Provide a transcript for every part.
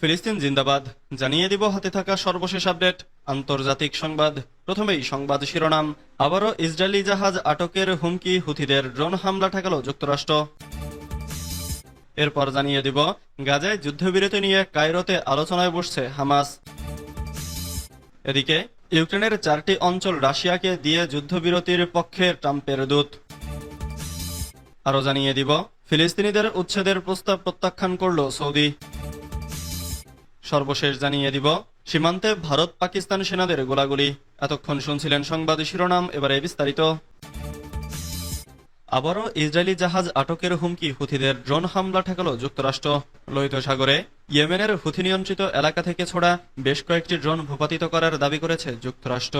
ফিলিস্তিন জিন্দাবাদ। জানিয়ে দিব হাতে থাকা সর্বশেষ আপডেট। আন্তর্জাতিক সংবাদ। প্রথমেই সংবাদ শিরোনাম। আবারও ইসরায়েলি জাহাজ আটকের হুমকি, হুথিদের ড্রোন হামলা ঠেকাল যুক্তরাষ্ট্র। এরপর জানিয়ে দিব, গাজায় যুদ্ধবিরতি নিয়ে কায়রোতে আলোচনায় বসছে হামাস। এদিকে, ইউক্রেনের চারটি অঞ্চল রাশিয়াকে দিয়ে যুদ্ধবিরতির পক্ষে ট্রাম্পের দূত। আরও জানিয়ে দিব, ফিলিস্তিনিদের উচ্ছেদের প্রস্তাব প্রত্যাখ্যান করল সৌদি। সর্বশেষ জানিয়ে দিব, সীমান্তে ভারত পাকিস্তান সেনাদের গোলাগুলি। এতক্ষণ শুনছিলেন সংবাদ শিরোনাম, এবারে বিস্তারিত। আবারও ইসরায়েলি জাহাজ আটকের হুমকি, হুথিদের ড্রোন হামলা ঠেকাল যুক্তরাষ্ট্র। লোহিত সাগরে ইয়েমেনের হুথি নিয়ন্ত্রিত এলাকা থেকে ছোড়া বেশ কয়েকটি ড্রোন ভূপাতিত করার দাবি করেছে যুক্তরাষ্ট্র।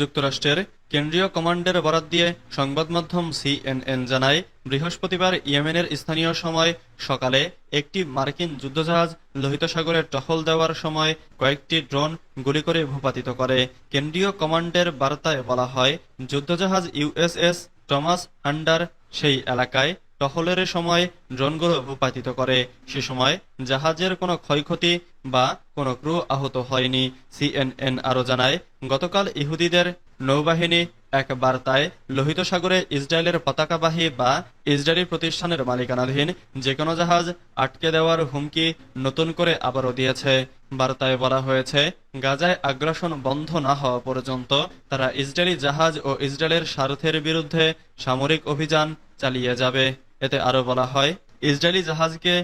যুক্তরাষ্ট্রের কেন্দ্রীয় কমান্ডের বরাত দিয়ে সংবাদ মাধ্যম সিএনএন জানায়, বৃহস্পতিবার ইয়েমেনের স্থানীয় সময় সকালে একটি মার্কিন যুদ্ধজাহাজ লোহিত সাগরে টহল দেওয়ার সময় কয়েকটি ড্রোন গুলি করে ভূপাতিত করে। কেন্দ্রীয় কমান্ডের বার্তায় বলা হয়, যুদ্ধজাহাজ ইউএসএস টমাস আন্ডার সেই এলাকায় টহলের সময় ড্রোনগুলো ভূপাতিত করে। সে সময় জাহাজের কোনো ক্ষয়ক্ষতি বা কোনো ক্রু আহত হয়নি, সিএনএন আরও জানায়। গতকাল ইহুদিদের নৌবাহিনী এক বার্তায়, লোহিত সাগরে ইসরায়েলের পতাকাবাহী বা ইসরায়েলি প্রতিষ্ঠানের মালিকানাধীন যে কোনো জাহাজ আটকে দেওয়ার হুমকি নতুন করে আবারও দিয়েছে। বার্তায় বলা হয়েছে, গাজায় আগ্রাসন বন্ধ না হওয়া পর্যন্ত তারা ইসরায়েলি জাহাজ ও ইসরায়েলের স্বার্থের বিরুদ্ধে সামরিক অভিযান চালিয়ে যাবে। এতে আরও বলা হয়, ইসরায়েলি জাহাজকে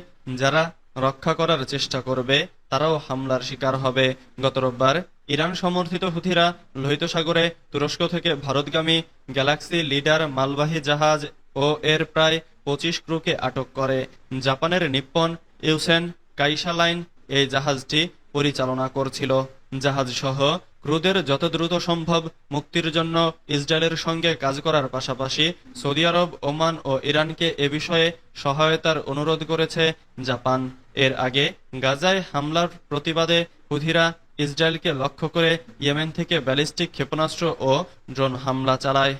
যারা রক্ষা করার চেষ্টা করবে, তারাও হামলার শিকার হবে। গত রোববার ইরান সমর্থিত হুথিরা লোহিত সাগরে তুরস্ক থেকে ভারতগামী গ্যালাক্সি লিডার মালবাহী জাহাজ ও এর প্রায় পঁচিশ ক্রুকে আটক করে। জাপানের নিপ্পন ইউসেন কাইসা লাইন এই জাহাজটি পরিচালনা করছিল। জাহাজ সহ ক্রুদের যত দ্রুত সম্ভব মুক্তির জন্য ইসরায়েলের সঙ্গে কাজ করার পাশাপাশি সৌদি আরব, ওমান ও ইরানকে এ বিষয়ে সহায়তার অনুরোধ করেছে জাপান। এর আগে গাজায় হামলার প্রতিবাদে হুধিরা ইসরায়েলকে লক্ষ্য করে ইয়েমেন থেকে ব্যালিস্টিক ক্ষেপণাস্ত্র ও ড্রোন হামলা চালায়।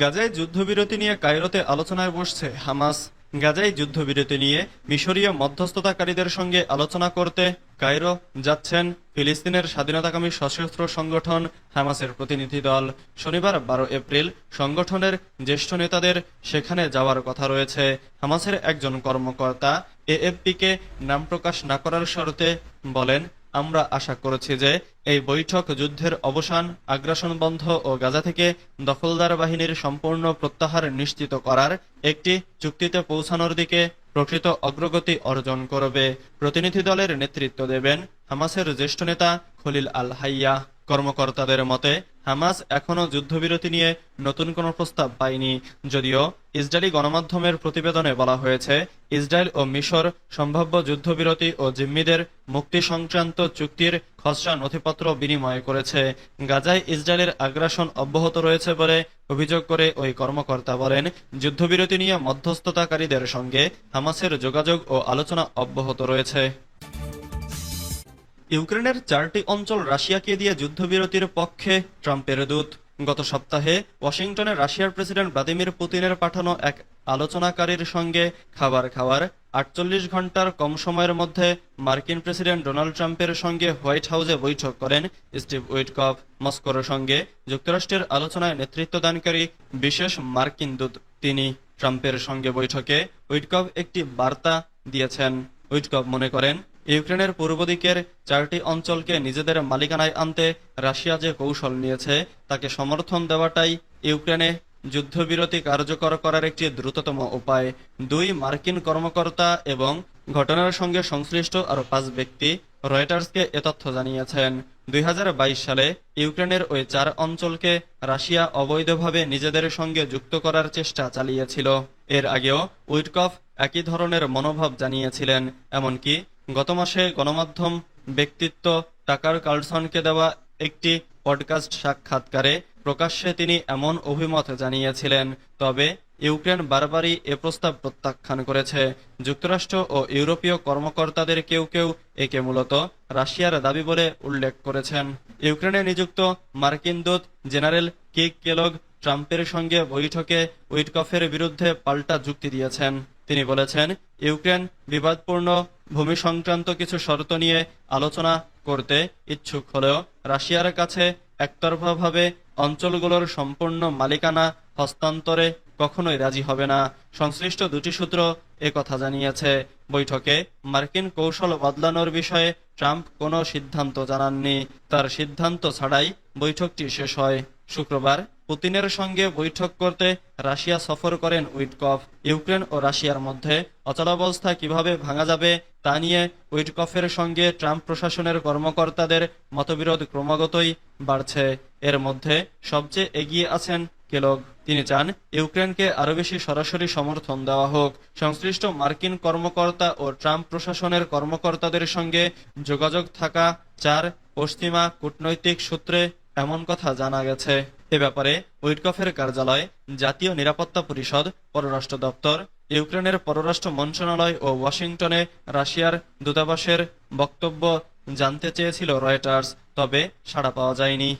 গাজায় যুদ্ধবিরতি নিয়ে কায়রোতে আলোচনায় বসছে হামাস। গাজায় যুদ্ধবিরতি নিয়ে মিশরীয় মধ্যস্থতাকারীদের সঙ্গে আলোচনা করতে কায়রো যাচ্ছেন ফিলিস্তিনের স্বাধীনতাকামী সশস্ত্র সংগঠন হামাসের প্রতিনিধি দল। শনিবার বারো এপ্রিল সংগঠনের জ্যেষ্ঠ নেতাদের সেখানে যাওয়ার কথা রয়েছে। হামাসের একজন কর্মকর্তা এএফপিকে নাম প্রকাশ না করার শর্তে বলেন, আমরা আশা করেছি যে এই বৈঠক যুদ্ধের অবসান, আগ্রাসন বন্ধ ও গাজা থেকে দখলদার বাহিনীর সম্পূর্ণ প্রত্যাহার নিশ্চিত করার একটি চুক্তিতে পৌঁছানোর দিকে প্রকৃত অগ্রগতি অর্জন করবে। প্রতিনিধি দলের নেতৃত্ব দেবেন হামাসের জ্যেষ্ঠ নেতা খলিল আল হাইয়া। কর্মকর্তাদের মতে, হামাস এখনও যুদ্ধবিরতি নিয়ে নতুন কোনো প্রস্তাব পায়নি। যদিও ইসরায়েলি গণমাধ্যমের প্রতিবেদনে বলা হয়েছে, ইসরায়েল ও মিশর সম্ভাব্য যুদ্ধবিরতি ও জিম্মিদের মুক্তি সংক্রান্ত চুক্তির খসড়া নথিপত্র বিনিময় করেছে। গাজায় ইসরায়েলের আগ্রাসন অব্যাহত রয়েছে বলে অভিযোগ করে ওই কর্মকর্তা বলেন, যুদ্ধবিরতি নিয়ে মধ্যস্থতাকারীদের সঙ্গে হামাসের যোগাযোগ ও আলোচনা অব্যাহত রয়েছে। ইউক্রেনের চারটি অঞ্চল রাশিয়াকে দিয়ে যুদ্ধবিরতির পক্ষে ট্রাম্পের দূত। গত সপ্তাহে ওয়াশিংটনে রাশিয়ার প্রেসিডেন্ট ভ্লাদিমির পুতিনের পাঠানো এক আলোচনাকারীর সঙ্গে খাবার খাওয়ার আটচল্লিশ ঘণ্টার কম সময়ের মধ্যে মার্কিন প্রেসিডেন্ট ডোনাল্ড ট্রাম্পের সঙ্গে হোয়াইট হাউসে বৈঠক করেন স্টিভ উইটকফ। মস্কোর সঙ্গে যুক্তরাষ্ট্রের আলোচনায় নেতৃত্বদানকারী বিশেষ মার্কিন দূত তিনি ট্রাম্পের সঙ্গে বৈঠকে উইটকফ একটি বার্তা দিয়েছেন। উইটকফ মনে করেন ইউক্রেনের পূর্ব দিকের চারটি অঞ্চলকে নিজেদের মালিকানায় আনতে রাশিয়া যে কৌশল নিয়েছে, তাকে সমর্থন দেওয়াটাই ইউক্রেনে যুদ্ধবিরতি কার্যকর করার একটি দ্রুততম উপায়। দুই, মার্কিন কর্মকর্তা এবং ঘটনার সঙ্গে সংশ্লিষ্ট আরও পাঁচ ব্যক্তি রয়টার্সকে এ তথ্য জানিয়েছেন। দুই হাজার বাইশ সালে ইউক্রেনের ওই চার অঞ্চলকে রাশিয়া অবৈধভাবে নিজেদের সঙ্গে যুক্ত করার চেষ্টা চালিয়েছিল। এর আগেও উইটকফ একই ধরনের মনোভাব জানিয়েছিলেন, এমনকি গত মাসে গণমাধ্যম ব্যক্তিত্ব টাকার কার্লসনকে দেওয়া একটি পডকাস্ট সাক্ষাৎকারে প্রকাশ্যে তিনি এমন অভিমত জানিয়েছিলেন, তবে ইউক্রেন বারবারই এ প্রস্তাব প্রত্যাখ্যান করেছে। যুক্তরাষ্ট্র ও ইউরোপীয় কর্মকর্তাদের কেউ কেউ একে মূলত রাশিয়ার দাবি বলে উল্লেখ করেছেন। ইউক্রেনে নিযুক্ত মার্কিন দূত জেনারেল কিক কেলগ ট্রাম্পের সঙ্গে বৈঠকে উইটকফের বিরুদ্ধে পাল্টা যুক্তি দিয়েছেন। তিনি বলেছেন, ইউক্রেন বিবাদপূর্ণ ভূমি সংক্রান্ত কিছু শর্ত নিয়ে আলোচনা করতে ইচ্ছুক হলেও রাশিয়ার কাছে একতরফাভাবে অঞ্চলগুলোর সম্পূর্ণ মালিকানা হস্তান্তরে কখনোই রাজি হবে না। সংশ্লিষ্ট দুটি সূত্র কথা জানিয়েছে। বৈঠকে মার্কিন কৌশল বদলানোর বিষয়ে ট্রাম্প কোনো সিদ্ধান্ত জানাননি। তার সিদ্ধান্ত ছাড়াই বৈঠকটি শেষ হয়। শুক্রবার পুতিনের সঙ্গে বৈঠক করতে রাশিয়া সফর করেন উইটকফ। ইউক্রেন ও রাশিয়ার মধ্যে অচলাবস্থা কীভাবে ভাঙা যাবে তা নিয়ে উইটকফের সঙ্গে ট্রাম্প প্রশাসনের কর্মকর্তাদের মতবিরোধ ক্রমাগতই বাড়ছে। এর মধ্যে সবচেয়ে এগিয়ে আছেন কেলগ। তিনি চান ইউক্রেনকে আরও বেশি সরাসরি সমর্থন দেওয়া হোক। সংশ্লিষ্ট মার্কিন কর্মকর্তা ও ট্রাম্প প্রশাসনের কর্মকর্তাদের সঙ্গে যোগাযোগ থাকা চার পশ্চিমা কূটনৈতিক সূত্রে এমন কথা জানা গেছে। এ ব্যাপারে উইটকফের কার্যালয়, জাতীয় নিরাপত্তা পরিষদ, পররাষ্ট্র দপ্তর, ইউক্রেনের পররাষ্ট্র মন্ত্রণালয় ও ওয়াশিংটনে রাশিয়ার দূতাবাসের বক্তব্য জানতে চেয়েছিল রয়টার্স, তবে সাড়া পাওয়া যায়নি।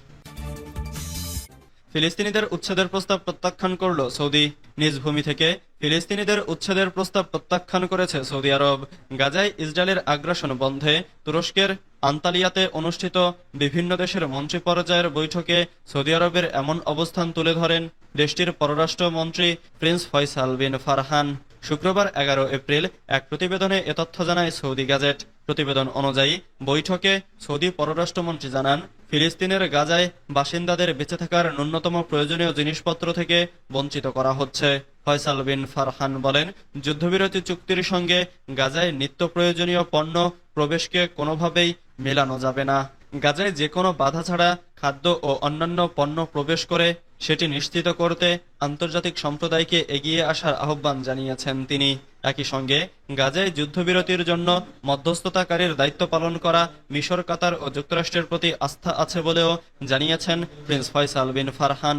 ফিলিস্তিনিদের উচ্ছেদের প্রস্তাব প্রত্যাখ্যান করল সৌদি নিজ ভূমি থেকে। ফিলিস্তিনিদের উচ্ছেদের প্রস্তাব প্রত্যাখ্যান করেছে সৌদি আরব। গাজায় ইসরায়েলের আগ্রাসন বন্ধে তুরস্কের আন্তালিয়াতে অনুষ্ঠিত বিভিন্ন দেশের মন্ত্রী পর্যায়ের বৈঠকে সৌদি আরবের এমন অবস্থান তুলে ধরেন দেশটির পররাষ্ট্রমন্ত্রী প্রিন্স ফয়সাল বিন ফারহান। শুক্রবার এগারো এপ্রিল এক প্রতিবেদনে এ তথ্য জানায় সৌদি গ্যাজেট প্রতিবেদন অনুযায়ী, বৈঠকে সৌদি পররাষ্ট্রমন্ত্রী জানান, ফিলিস্তিনের গাজায় বাসিন্দাদের বেঁচে থাকার ন্যূনতম প্রয়োজনীয় জিনিসপত্র থেকে বঞ্চিত করা হচ্ছে। ফয়সাল বিন ফারহান বলেন, যুদ্ধবিরতি চুক্তির সঙ্গে গাজায় নিত্য প্রয়োজনীয় পণ্য প্রবেশকে কোনোভাবেই মেলানো যাবে না। গাজায় যে কোনো বাধা ছাড়া খাদ্য ও অন্যান্য পণ্য প্রবেশ করে সেটি নিশ্চিত করতে আন্তর্জাতিক সম্প্রদায়কে এগিয়ে আসার আহ্বান জানিয়েছেন তিনি। একই সঙ্গে গাজায় যুদ্ধবিরতির জন্য মধ্যস্থতাকারীর দায়িত্ব পালন করা মিশর, কাতার ও যুক্তরাষ্ট্রের প্রতি আস্থা আছে বলেও জানিয়েছেন প্রিন্স ফয়সাল বিন ফারহান।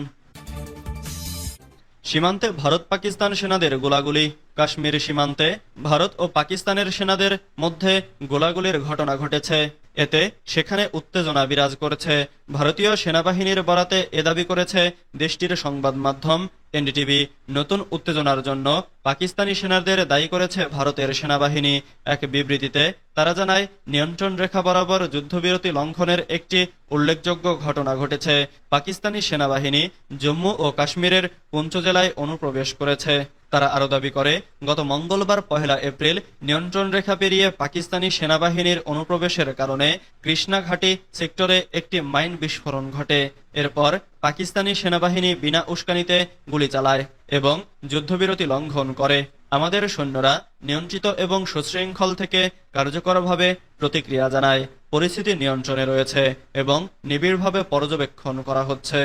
সীমান্তে ভারত পাকিস্তান সেনাদের গোলাগুলি কাশ্মীর সীমান্তে ভারত ও পাকিস্তানের সেনাদের মধ্যে গোলাগুলির ঘটনা ঘটেছে। এতে সেখানে উত্তেজনা বিরাজ করেছে। ভারতীয় সেনাবাহিনীর বরাতে এ দাবি করেছে দেশটির সংবাদ মাধ্যম এনডিটিভি। নতুন উত্তেজনার জন্য পাকিস্তানি সেনাদের দায়ী করেছে ভারতের সেনাবাহিনী। এক বিবৃতিতে তারা জানায়, নিয়ন্ত্রণ রেখা বরাবর যুদ্ধবিরতি লঙ্ঘনের একটি উল্লেখযোগ্য ঘটনা ঘটেছে। পাকিস্তানি সেনাবাহিনী জম্মু ও কাশ্মীরের পুঞ্চ জেলায় অনুপ্রবেশ করেছে। তারা আরও দাবি করে, গত মঙ্গলবার পহেলা এপ্রিল নিয়ন্ত্রণ রেখা পেরিয়ে পাকিস্তানি সেনাবাহিনীর অনুপ্রবেশের কারণে কৃষ্ণাঘাটি সেক্টরে একটি মাইন বিস্ফোরণ ঘটে। এরপর পাকিস্তানি সেনাবাহিনী বিনা উস্কানিতে গুলি চালায় এবং যুদ্ধবিরতি লঙ্ঘন করে। আমাদের সৈন্যরা নিয়ন্ত্রিত এবং সুশৃঙ্খল থেকে কার্যকরভাবে প্রতিক্রিয়া জানায়। পরিস্থিতি নিয়ন্ত্রণে রয়েছে এবং নিবিড়ভাবে পর্যবেক্ষণ করা হচ্ছে।